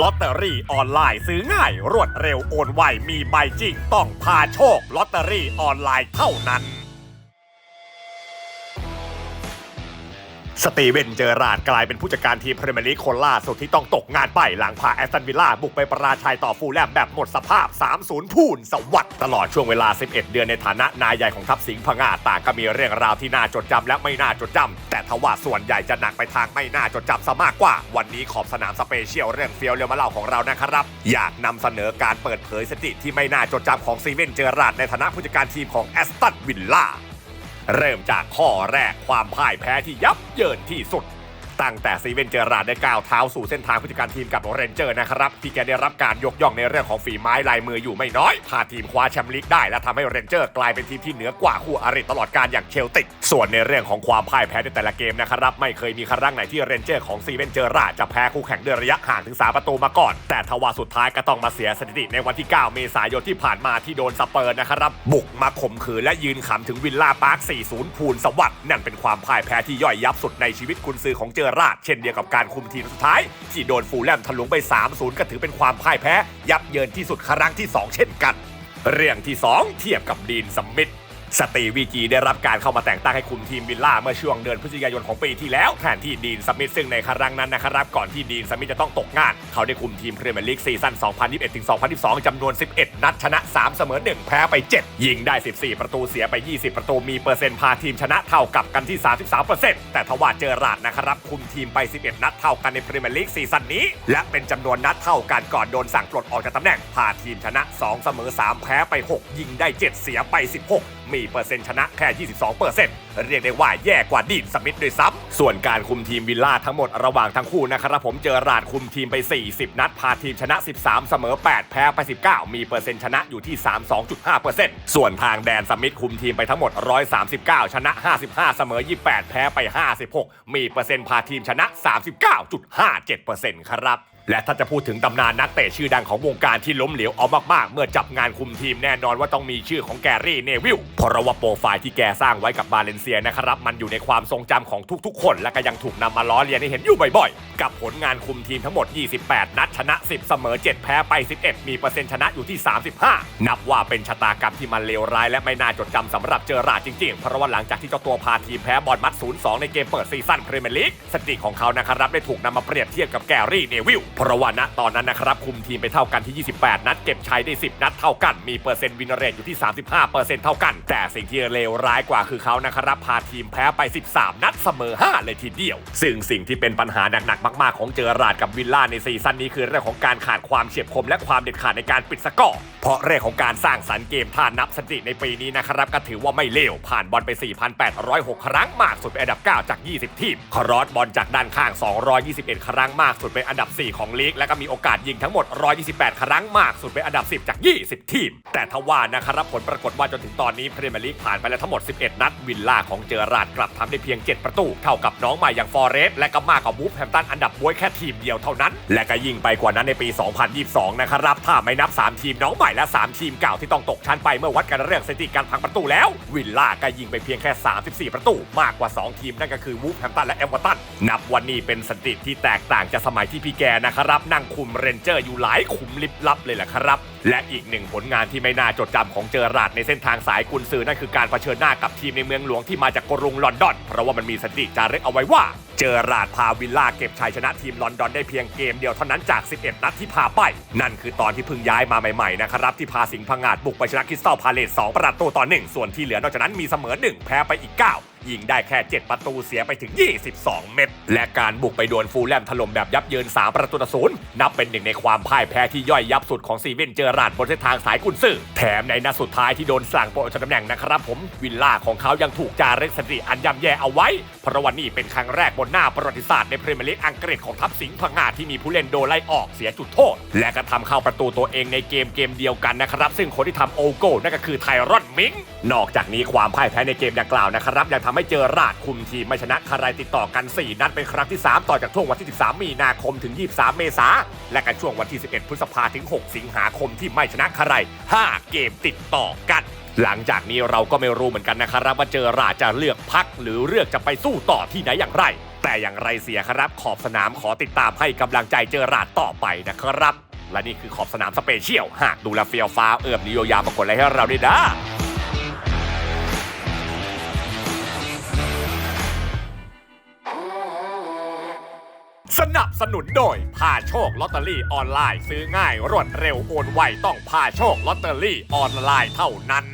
ลอตเตอรี่ออนไลน์ซื้อง่ายรวดเร็วโอนไวมีใบจริงต้องพาโชคลอตเตอรี่ออนไลน์เท่านั้น สตีเวนเจอราร์ดกลายเป็นผู้จัดการทีมพรีเมียร์ลีกคนล่าสุดที่ต้องตกงานไปหลังพาแอสตันวิลล่าบุกไปประราชัยต่อฟูลแลมแบบหมดสภาพ 3-0 พูนสวัสดตลอดช่วงเวลา 11 เดือนในฐานะนายใหญ่ของทัพสิงห์พงาต่างก็มีเรื่องราวที่น่าจดจำและไม่น่าจดจำแต่ทว่าส่วนใหญ่จะหนักไปทางไม่น่าจดจำซะมากกว่า วันนี้ขอบสนามสเปเชียลเรื่องเฟียวเรียวมาเล่าของเรานะครับ อยากนำเสนอการเปิดเผยสถิติที่ไม่น่าจดจำของซีเวนเจอราร์ดในฐานะผู้จัดการทีมของแอสตันวิลล่า เริ่มจากข้อแรกความพ่ายแพ้ที่ยับเยินที่สุด ตั้งแต่ซีเวนเจอราร์ดได้ก้าวเท้าสู่เส้นทางผู้จัดการทีมกับเรนเจอร์นะครับที่แกได้รับการยกย่องในเรื่องของฝีไม้ลายมืออยู่ไม่น้อยพาทีมคว้าแชมป์ลีกได้และทำให้เรนเจอร์กลายเป็นทีมที่เหนือกว่าคู่อริตลอดการอย่างเชลติก ส่วนในเรื่องของความพ่ายแพ้ในแต่ละเกมนะครับไม่เคยมีครั้งไหนที่เรนเจอร์ของซีเวนเจอราร์ดจะแพ้คู่แข่งด้วยระยะห่างถึงสามประตูมาก่อน แต่ทว่าสุดท้ายก็ต้องมาเสียสถิติในวันที่ 9 เมษายนที่ผ่านมาที่โดนสเปอร์นะครับบุกมาข่มขืนและยืนขำถึงวิลล่าพาร์ค 40 พูนสวัสด์นั่นเป็นความพ่ายแพ้ที่ย่อยยับสุดในชีวิตกุนซือของเจอราร์ดเช่นเดียวกับการคุมทีมสุดท้าย ที่โดนฟูลแลมทะลุไป 3-0 ก็ถือเป็นความพ่ายแพ้ ยับเยินที่สุดครั้งที่ 2 เช่นกัน เรื่องที่ 2 เทียบกับดีนสมิธ สตีวีจีได้รับการเข้ามาแต่งตั้งให้คุมทีมวิลล่าเมื่อช่วงเดือนพฤศจิกายนของปีที่แล้วแทนที่ดีนสมิธซึ่งในครั้งนั้นนะครับก่อนที่ดีนสมิธจะต้องตกงาน เขาได้คุมทีมพรีเมียร์ลีกซีซั่น 2021-2022 จำนวน 11 นัดชนะ 3 เสมอ 1 แพ้ไป 7 ยิงได้ 14 ประตูเสียไป 20 ประตูมีเปอร์เซ็นต์พาทีมชนะเท่ากับกันที่ 33%แต่ทว่าเจอราร์ดนะครับคุมทีมไป 11 นัดเท่ากันในพรีเมียร์ลีกซีซั่นนี้ และเป็นจำนวนนัดเท่ากันก่อนโดนสั่งปลดออกจากตำแหน่งพาทีมชนะ 2 เสมอ 3 แพ้ไป 6 ยิงได้ 7 เสียไป 16มีเปอร์เซ็นต์ชนะแค่ 22เปอร์เซ็นต์เรียกได้ว่าแย่กว่าดีนสมิธด้วยซ้ำส่วนการคุมทีมวิลล่าทั้งหมดระหว่างทั้งคู่นะครับผมเจอราดคุมทีมไป 40 นัดพาทีมชนะ 13 เสมอ 8 แพ้ไป 19 มีเปอร์เซ็นต์ชนะอยู่ที่ 32.5เปอร์เซ็นต์ส่วนทางแดนสมิธคุมทีมไปทั้งหมด 139 ชนะ 55 เสมอ 28 แพ้ไป 56 มีเปอร์เซ็นต์พาทีมชนะ 39.57เปอร์เซ็นต์ครับ และถ้าจะพูดถึงตำนานนักเตะชื่อดังของวงการที่ล้มเหลวเอามากๆ เมื่อจับงานคุมทีมแน่นอนว่าต้องมีชื่อของแกรี่เนวิลเพราะว่าโปรไฟล์ที่แกสร้างไว้กับบาเลนเซียนะครับ มันอยู่ในความทรงจำของทุกๆ คน และก็ยังถูกนำมาล้อเลียนให้เห็นอยู่บ่อยๆ กับผลงานคุมทีมทั้งหมด 28 นัดชนะ 10 เสมอ 7 แพ้ไป 11 มีเปอร์เซ็นต์ชนะอยู่ที่ 35 นับว่าเป็นชะตากรรมที่มันเลวร้ายและไม่น่าจดจำสำหรับเจอราร์ดจริงๆ เพราะว่าหลังจากที่เจ้าตัวพาทีมแพ้บอลมัด 0-2 ในเกมเปิดซีซั่นพรีเมียร์ลีกสถิติของเขานะครับได้ถูกนำมาเปรียบเทียบกับแกรี่เนวิลเพราะว่าณตอนนั้นนะครับ คุมทีมไปเท่ากันที่ 28 นัด เก็บชัยได้ 10 นัดเท่ากัน มีเปอร์เซ็นต์วินเรทอยู่ที่ 35เปอร์เซ็นต์เท่ากัน แต่สิ่งที่เลวร้ายกว่าคือเขานะครับพาทีมแพ้ไป 13 นัดเสมอ 5 เลยทีเดียว ซึ่งสิ่งที่เป็นปัญหาหนักๆมาก ๆ ของเจอราร์ดกับวิลล่าในซีซั่นนี้คือเรื่องของการขาดความเฉียบคมและความเด็ดขาดในการปิดสกอร์เพราะเรื่องของการสร้างสรรค์เกมท่านับสถิติในปีนี้นะครับ ก็ถือว่าไม่เลวผ่านบอลไป 4,806 ครั้งมากสุดเป็นอันดับ 9 จาก 20 ทีม ครอสบอลจากด้านข้าง 221 ครั้งมากสุดเป็นอันดับ 4 ของลีก และก็มีโอกาสยิงทั้งหมด 128 ครั้งมากสุดเป็นอันดับ 10 จาก 20 ทีม แต่ทว่านะครับผลปรากฏว่าจนถึงตอนนี้พรีเมียร์ลีกผ่านไปแล้วทั้งหมด 11 นัดวิลล่าของเจอราร์ดกลับทำได้เพียง 7 ประตู เท่ากับน้องใหม่อย่างฟอเรสและก็มากกว่าวูฟแฮมตันอันดับบวยแค่ทีมเดียวเท่านั้น และก็ยิงไปกว่านั้นในปี 2022 นะครับถ้าไม่นับ 3 ทีมน้องใหม่และ 3 ทีมเก่าที่ต้องตกชั้นไปเมื่อวัดกันเรื่องสถิติการพังประตูแล้ว วิลล่าก็ยิงไปเพียงแค่ 34 ประตู มากกว่า 2 ทีมนั่นก็คือวูฟแฮมตันและเอเวอร์ตันนับวันนี้เป็นสถิติที่แตกต่างจากสมัยที่พี่แกนะครับนั่งคุมเรนเจอร์อยู่หลายขุมลิบลับเลยแหละครับ และอีกหนึ่งผลงานที่ไม่น่าจดจำของเจอราร์ดในเส้นทางสายกุนซือนั่นคือการเผชิญหน้ากับทีมในเมืองหลวงที่มาจากกรุงลอนดอน เพราะว่ามันมีสถิติจารึกเอาไว้ว่า เจอราดพาวิลล่าเก็บชัยชนะทีมลอนดอนได้เพียงเกมเดียวเท่านั้นจาก 11 นัดที่พาไป นั่นคือตอนที่เพิ่งย้ายมาใหม่ๆนะครับที่พาสิงห์พังงาดบุกไปชนะคริสตัลพาเลต2ประตูต่อ1ส่วนที่เหลือนอกจากนั้นมีเสมอ 1 แพ้ไปอีก 9 ยิงได้แค่ 7 ประตูเสียไปถึง 22 เม็ด และการบุกไปดวลฟูลแลมถล่มแบบยับเยิน 3 ประตูต่อศูนย์นับเป็นหนึ่งในความพ่ายแพ้ที่ย่อยยับสุดของซีเวนเจอราร์ดบนเส้นทางสายกุนซือแถมในนัดสุดท้ายที่โดนสั่งโปรดตำแหน่งนะครับผมวิลล่าของเขายังถูกจารึกสถิติอันย่ำแย่เอาไว้เพราะว่านี่เป็นครั้งแรกบนหน้าประวัติศาสตร์ในพรีเมียร์ลีกอังกฤษของทัพสิงห์พังงาที่มีผู้เล่นโดนไล่ออกเสียจุดโทษ และก็ทำเข้าประตูตัวเองในเกมเกมเดียวกันนะครับซึ่งคนที่ทำโอโก้นั่นก็คือไทรอน มิง นอกจากนี้ความพ่ายแพ้ในเกมดังกล่าวนะครับยังทำให้เจอราดคุมทีมไม่ชนะใครติดต่อกัน 4 นัดเป็นครั้งที่ 3 ต่อจากช่วงวันที่ 13 มีนาคมถึง 23 เมษาและกันช่วงวันที่ 11 พฤษภาถึง 6 สิงหาคมที่ไม่ชนะใคร5เกมติดต่อกันหลังจากนี้เราก็ไม่รู้เหมือนกันนะครับ ว่าเจอราดจะเลือกพักหรือเลือกจะไปสู้ต่อที่ไหนอย่างไร แต่อย่างไรเสียครับ ขอบสนามขอติดตามให้กำลังใจเจอราดต่อไปนะครับ และนี่คือขอบสนามสเปเชียล หากดูแลเฟียวฟ้าวเอื้อมนิโยยามากดไลค์ให้เราด้วยนะ สนับสนุนโดยพาโชคลอตเตอรี่ออนไลน์ซื้อง่ายรวดเร็วโอนไวต้องพาโชคลอตเตอรี่ออนไลน์เท่านั้น